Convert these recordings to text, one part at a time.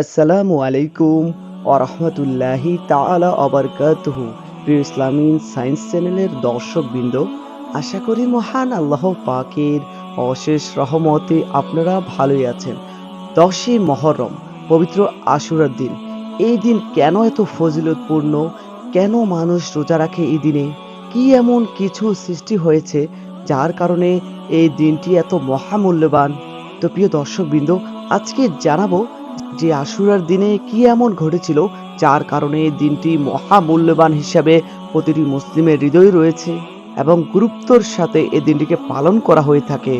আসসালামু আলাইকুম ওরহমতুল্লাহি তাআলা অবরকাতুহু প্রিয় ইসলামিন সায়েন্স চ্যানেলের দর্শকবৃন্দ, আশা করি মহান আল্লাহ পাকের অশেষ রহমতে আপনারা ভালোই আছেন। দশই মহরম, পবিত্র আশুরার দিন। এই দিন কেন এত ফজিলতপূর্ণ? কেন মানুষ রোজা রাখে এই দিনে? কি এমন কিছু সৃষ্টি হয়েছে যার কারণে এই দিনটি এত মহামূল্যবান? তো প্রিয় দর্শকবৃন্দ, আজকে জানাব যে আশুরার দিনে কি এমন ঘটেছিল, যার কারণে এই দিনটি মহামূল্যবান হিসাবে প্রতিটি মুসলিমের হৃদয় রয়েছে এবং গুরুত্বর সাথে এই দিনটিকে পালন করা হয়ে থাকে।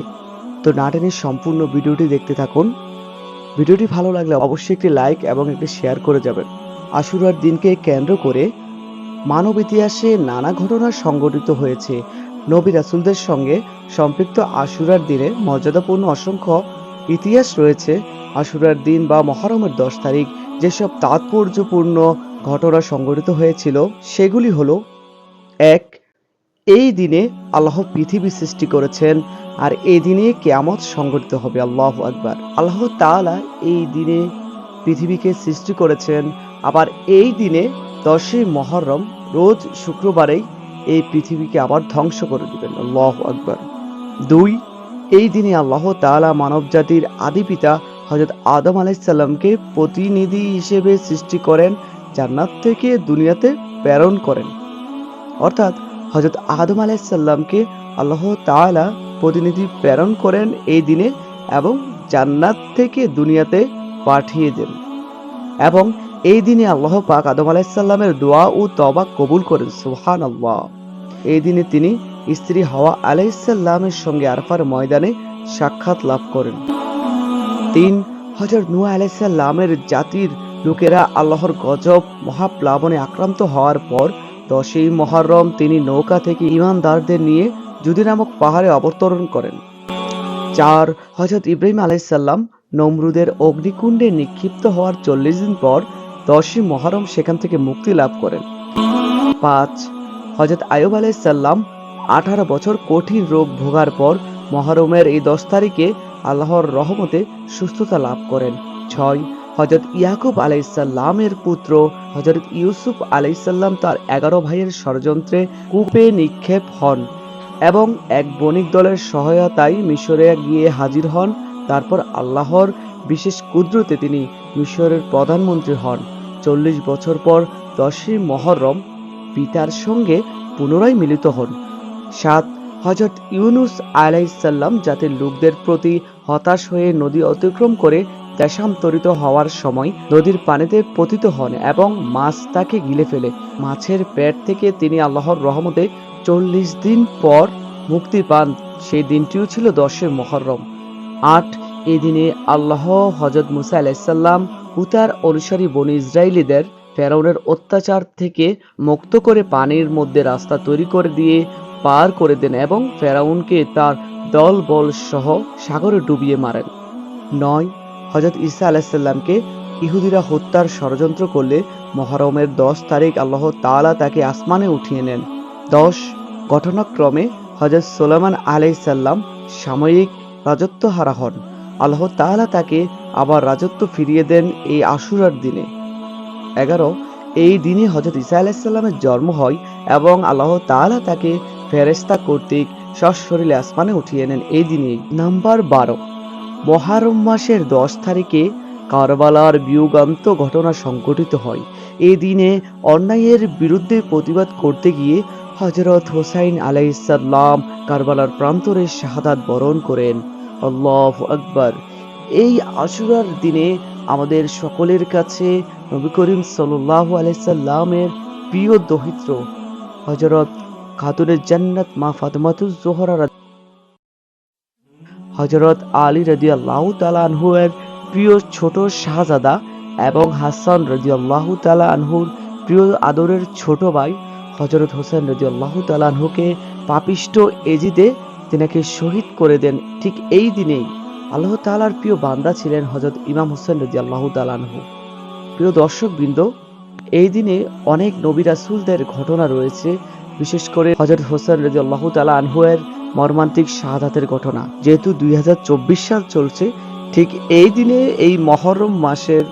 তো নাটেনের সম্পূর্ণ ভিডিওটি দেখতে থাকুন। ভিডিওটি ভালো লাগলে অবশ্যই একটি লাইক এবং একটি শেয়ার করে যাবেন। আশুরার দিনকে কেন্দ্র করে মানব ইতিহাসে নানা ঘটনা সংঘটিত হয়েছে। নবী রাসুলদের সঙ্গে সম্পৃক্ত আশুরার দিনে মর্যাদাপূর্ণ অসংখ্য ইতিহাস রয়েছে আশুরার দিন বা মহরমের দশ তারিখ যেসব তাৎপর্যপূর্ণ ঘটনা সংঘটিত হয়েছিল, সেগুলি হলো, এক, এই দিনে আল্লাহ পৃথিবী সৃষ্টি করেছেন আর এই দিনে কেয়ামত সংঘটিত হবে, আল্লাহ আকবার। আল্লাহ তাআলা এই দিনে পৃথিবীকে সৃষ্টি করেছেন, আবার এই দিনে দশই মহরম, রোজ শুক্রবারেই এই পৃথিবীকে আবার ধ্বংস করে দিবেন, আল্লাহ আকবার। দুই এই দিনে আল্লাহ তাআলা মানব জাতির আদি পিতা হজরত আদম আলাইসাল্লামকে প্রতিনিধি হিসেবে সৃষ্টি করেন, জান্নাত থেকে দুনিয়াতে প্রেরণ করেন। অর্থাৎ হজরত আদম আলাইসাল্লামকে আল্লাহ তাআলা প্রতিনিধি প্রেরণ করেন এই দিনে এবং জান্নাত থেকে দুনিয়াতে পাঠিয়ে দেন। এবং এই দিনে আল্লাহ পাক আদম আলাইসাল্লামের দোয়া ও তবা কবুল করেন সুহান আল্লাহ এই দিনে তিনি স্ত্রী হাওয়া আলাইসাল্লামের সঙ্গে আরফার ময়দানে সাক্ষাৎ লাভ করেন। তিন হজরত নূহ আলাইসাল্লামের জাতির লোকেরা আল্লাহর গজব মহাপ্লাবনে আক্রান্ত হওয়ার পর দশই মহরম তিনি নৌকা থেকে ইমানদারদের নিয়ে জুদি নামক পাহাড়ে অবতরণ করেন। চার হজরত ইব্রাহিম আলাইসাল্লাম নমরুদের অগ্নিকুণ্ডে নিক্ষিপ্ত হওয়ার চল্লিশ দিন পর দশই মহরম সেখান থেকে মুক্তি লাভ করেন। পাঁচ হজরত আয়ুব আলাইসাল্লাম আঠারো বছর কঠিন রোগ ভোগার পর মহরমের এই দশ তারিখে আল্লাহর রহমতে সুস্থতা লাভ করেন। ছয় হজরত ইয়াকুব আলাইসাল্লামের পুত্র হজরত ইউসুফ আলাইসাল্লাম তার এগারো ভাইয়ের ষড়যন্ত্রে কূপে নিক্ষেপ হন এবং এক বণিক দলের সহায়তায় মিশরে গিয়ে হাজির হন। তারপর আল্লাহর বিশেষ কুদরতে তিনি মিশরের প্রধানমন্ত্রী হন। চল্লিশ বছর পর দশই মহরম পিতার সঙ্গে পুনরায় মিলিত হন। সাত হজরত ইউনুস আলাইসাল্লাম জাতির লোকদের প্রতি হতাশ হয়ে নদী অতিক্রম করে দেশান্তরিত হওয়ার সময় নদীর পানিতে পতিত হন এবং মাছ তাকে গিলে ফেলে। মাছের পেট থেকে তিনি আল্লাহর রহমতে চল্লিশ দিন পর মুক্তি পান। সেই দিনটিও ছিল দশে মহরম আট এই দিনে আল্লাহ হজরত মুসা আলাইসাল্লাম ও তার অনুসারী বনি ইসরায়েলিদের ফেরাউনের অত্যাচার থেকে মুক্ত করে পানির মধ্যে রাস্তা তৈরি করে দিয়ে পার করে দেন এবং ফেরাউনকে তার দল বল সহ সাগরে ডুবিয়ে মারেন। নয় হজরত ঈসা আলাহিসাল্লামকে ইহুদিরা হত্যার ষড়যন্ত্র করলে মহরমের দশ তারিখ আল্লাহ তাআলা তাকে আসমানে উঠিয়ে নেন। দশ, ঘটনাক্রমে হজরত সোলামান আলাইসাল্লাম সাময়িক রাজত্ব হারা হন। আল্লাহ তাআলা তাকে আবার রাজত্ব ফিরিয়ে দেন এই আশুরার দিনে। এগারো, এই দিনে হজরত ঈসা আলাইসাল্লামের জন্ম হয় এবং আল্লাহ তাআলা তাকে ফেরেস্তা কর্তৃক সশরীরে আসমানে উঠিয়ে নেন এই দিনে নাম্বার বারো। মহারম মাসের দশ তারিখে কারবালার বিয়োগান্ত ঘটনা সংঘটিত হয়। এই দিনে অন্যায়ের বিরুদ্ধে প্রতিবাদ করতে গিয়ে হজরত হোসাইন আলাইসাল্লাম কারবালার প্রান্তরে শাহাদাত বরণ করেন। আল্লাহ আকবার। এই আশুরার দিনে আমাদের সকলের কাছে নবী করিম সাল্লাহ আলাইসাল্লামের প্রিয় দহিত্র হজরত খাতুনের জান্নাত মা ফাতেমাতুজ জোহরা হজরত আলী রদি আল্লাহ আনহুয়ের প্রিয় ছোট শাহজাদা এবং হাসান রদি আল্লাহ আনহুর প্রিয় আদরের ছোট ভাই হজরত হোসেন রদি আল্লাহ আনহুকে পাপিষ্ট এজিদে তিনাকে শহীদ করে দেন। ঠিক এই দিনেই আল্লাহ তালার প্রিয় বান্দা ছিলেন হজরত ইমাম হোসেন রদি আল্লাহ আনহু। প্রিয় দর্শক বৃন্দ এই দিনে অনেক নবী রাসুলদের ঘটনা রয়েছে বিশেষ করে হজরত হোসেন রদি আল্লাহ তালা আনহুয়ের মর্মান্তিক শাহাদাতের ঘটনা। যেহেতু দুই সাল চলছে, ঠিক এই দিনে, এই মহরম মাসের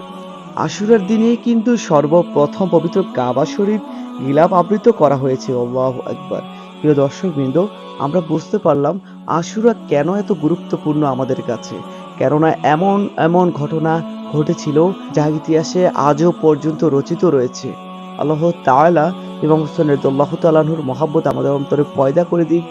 আশুরার দিনে কিন্তু সর্বপ্রথম পবিত্র কাবা শরীফ গিলাপ আবৃত করা হয়েছে। আল্লাহ একবার প্রিয় দর্শকবৃন্দ, আমরা বুঝতে পারলাম আশুরা কেন এত গুরুত্বপূর্ণ আমাদের কাছে। কেননা এমন এমন ঘটনা ঘটেছিল যা ইতিহাসে আজও পর্যন্ত রচিত রয়েছে। আল্লাহ তাআলা এবং হোসেন রেদুল্লাহ তালাহুর মহাব্বত আমাদের অন্তরে পয়দা করে দিক।